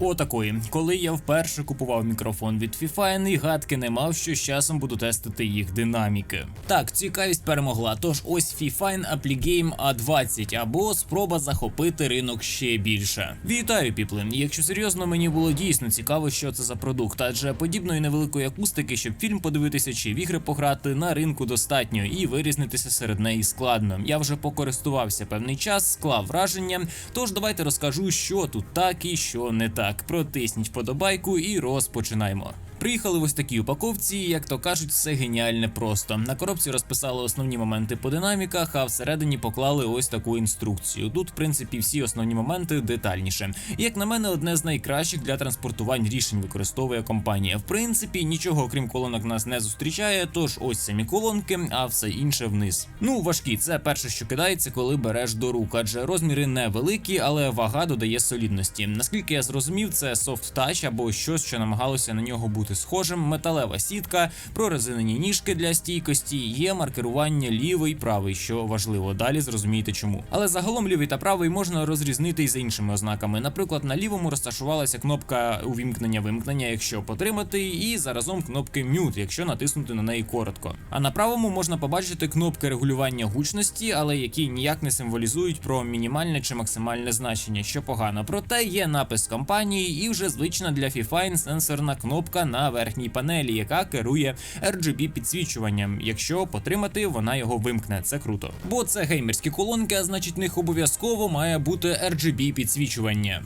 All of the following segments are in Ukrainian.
Отакої, коли я вперше купував мікрофон від Fifine, і гадки не мав, що з часом буду тестити їх динаміки. Так, цікавість перемогла. Тож ось Fifine Appligame A20 або спроба захопити ринок ще більше. Вітаю, піпли! Якщо серйозно, мені було дійсно цікаво, що це за продукт, адже подібної невеликої акустики, щоб фільм подивитися чи в ігри пограти на ринку достатньо і вирізнитися серед неї складно. Я вже покористувався певний час, склав враження. Тож давайте розкажу, що тут так і що не так. Протисніть вподобайку і розпочинаємо. Приїхали в ось такій упаковці, як то кажуть, все геніальне просто. На коробці розписали основні моменти по динаміках, а всередині поклали ось таку інструкцію. Тут, в принципі, всі основні моменти детальніше. Як на мене, одне з найкращих для транспортувань рішень використовує компанія. В принципі, нічого окрім колонок нас не зустрічає, тож ось самі колонки, а все інше вниз. Ну, важкі, це перше, що кидається, коли береш до рук, адже розміри невеликі, але вага додає солідності. Наскільки я зрозумів, це soft touch або щось, що намагалося на нього бути схожим, металева сітка, прорезинені ніжки для стійкості, є маркерування лівий, правий, що важливо. Далі зрозумієте чому. Але загалом лівий та правий можна розрізнити і за іншими ознаками. Наприклад, на лівому розташувалася кнопка увімкнення-вимкнення, якщо потримати, і заразом кнопки Mute, якщо натиснути на неї коротко. А на правому можна побачити кнопки регулювання гучності, але які ніяк не символізують про мінімальне чи максимальне значення, що погано. Проте є напис компанії і вже звична для Fifine сенсорна кнопка на верхній панелі, яка керує RGB підсвічуванням. Якщо потримати, вона його вимкне. Це круто. Бо це геймерські колонки, а значить, в них обов'язково має бути RGB підсвічування.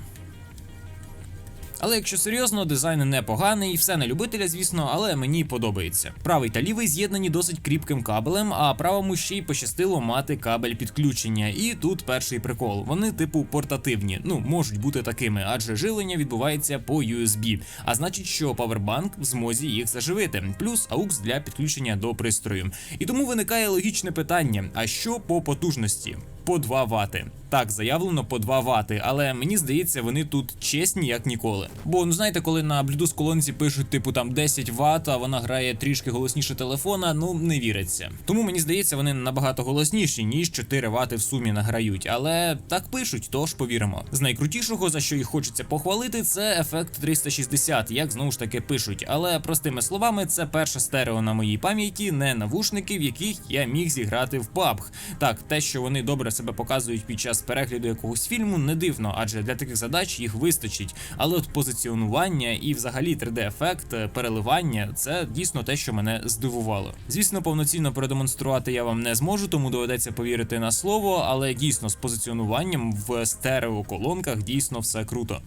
Але якщо серйозно, дизайн непоганий, все на любителя, звісно, але мені подобається. Правий та лівий з'єднані досить кріпким кабелем, а правому ще й пощастило мати кабель підключення. І тут перший прикол. Вони типу портативні, ну можуть бути такими, адже живлення відбувається по USB. А значить, що павербанк в змозі їх заживити, плюс AUX для підключення до пристрою. І тому виникає логічне питання: а що по потужності? По 2 вати. Так, заявлено по 2 вати, але мені здається, вони тут чесні як ніколи. Бо ну знаєте, коли на Bluetooth колонці пишуть типу там 10 Вт, а вона грає трішки голосніше телефона, ну не віриться. Тому мені здається, вони набагато голосніші, ніж 4 Вт в сумі награють. Але так пишуть, тож повіримо. З найкрутішого, за що їх хочеться похвалити, це ефект 360, як знову ж таки пишуть. Але простими словами, це перша стерео на моїй пам'яті, не навушники, в яких я міг зіграти в PUBG. Так, те, що вони добре себе показують під час перегляду якогось фільму, не дивно, адже для таких задач їх вистачить. Але от позиціонування і взагалі 3D-ефект, переливання це дійсно те, що мене здивувало. Звісно, повноцінно продемонструвати я вам не зможу, тому доведеться повірити на слово, але дійсно з позиціонуванням в стереоколонках дійсно все круто.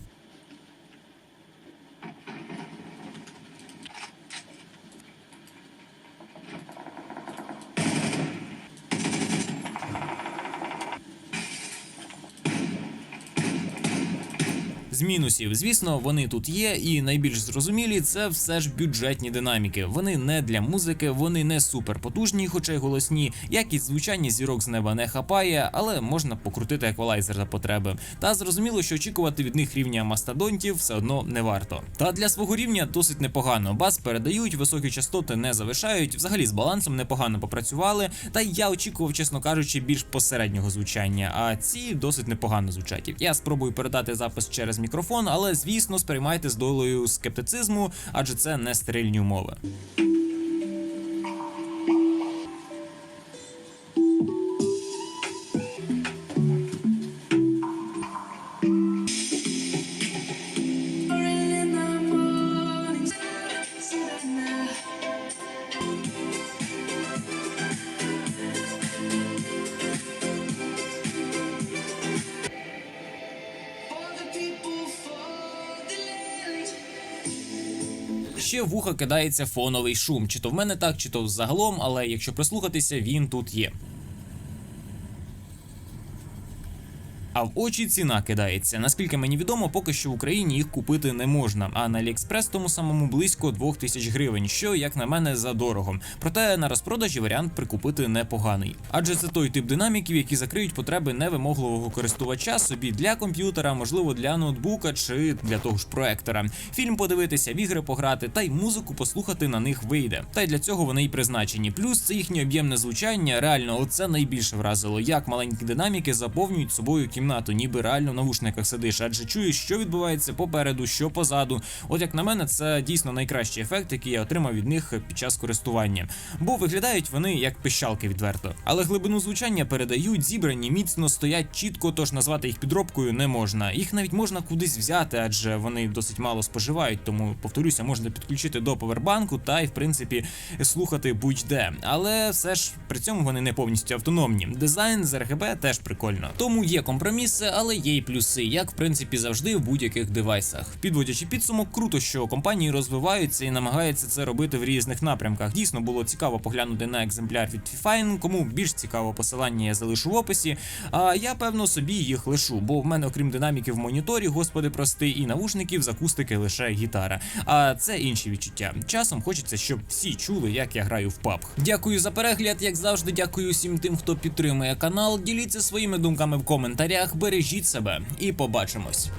З мінусів, звісно, вони тут є, і найбільш зрозумілі це все ж бюджетні динаміки. Вони не для музики, вони не супер потужні, хоча й голосні. Якість звучання зірок з неба не хапає, але можна покрутити еквалайзер за потреби. Та зрозуміло, що очікувати від них рівня мастодонтів все одно не варто. Та для свого рівня досить непогано. Бас передають, високі частоти не завишають. Взагалі з балансом непогано попрацювали. Та я очікував, чесно кажучи, більш посереднього звучання. А ці досить непогано звучать. Я спробую передати запис через мікрофон, але звісно сприймайте з долею скептицизму, адже це не стерильні умови. Ще в вуха кидається фоновий шум, чи то в мене так, чи то загалом, але якщо прислухатися, він тут є. А в очі ціна кидається. Наскільки мені відомо, поки що в Україні їх купити не можна. А на Аліекспрес тому самому близько 2000 гривень, що, як на мене, задорого. Проте на розпродажі варіант прикупити непоганий. Адже це той тип динаміків, які закриють потреби невимогливого користувача собі для комп'ютера, можливо, для ноутбука чи для того ж проектора. Фільм подивитися, в ігри пограти, та й музику послухати на них вийде. Та й для цього вони й призначені. Плюс це їхнє об'ємне звучання. Реально, оце найбільше вразило, як маленькі динаміки заповнюють собою кімнату кімнату, ніби реально в навушниках сидиш, адже чуєш, що відбувається попереду, що позаду. От як на мене, це дійсно найкращий ефект, який я отримав від них під час користування. Бо виглядають вони як пищалки відверто. Але глибину звучання передають, зібрані міцно стоять чітко, тож назвати їх підробкою не можна. Їх навіть можна кудись взяти, адже вони досить мало споживають, тому повторюся, можна підключити до повербанку та й в принципі слухати будь-де. Але все ж при цьому вони не повністю автономні. Дизайн з RGB теж прикольно. Тому є компроміси, але є й плюси, як в принципі завжди в будь-яких девайсах. Підводячи підсумок, круто, що компанії розвиваються і намагаються це робити в різних напрямках. Дійсно було цікаво поглянути на екземпляр від Fifine. Кому більш цікаво посилання я залишу в описі. А я певно собі їх лишу, бо в мене, окрім динаміки в моніторі, господи прости, і навушників з акустики лише гітара. А це інші відчуття. Часом хочеться, щоб всі чули, як я граю в PUBG. Дякую за перегляд. Як завжди, дякую всім тим, хто підтримує канал. Діліться своїми думками в коментарях, бережіть себе і побачимось.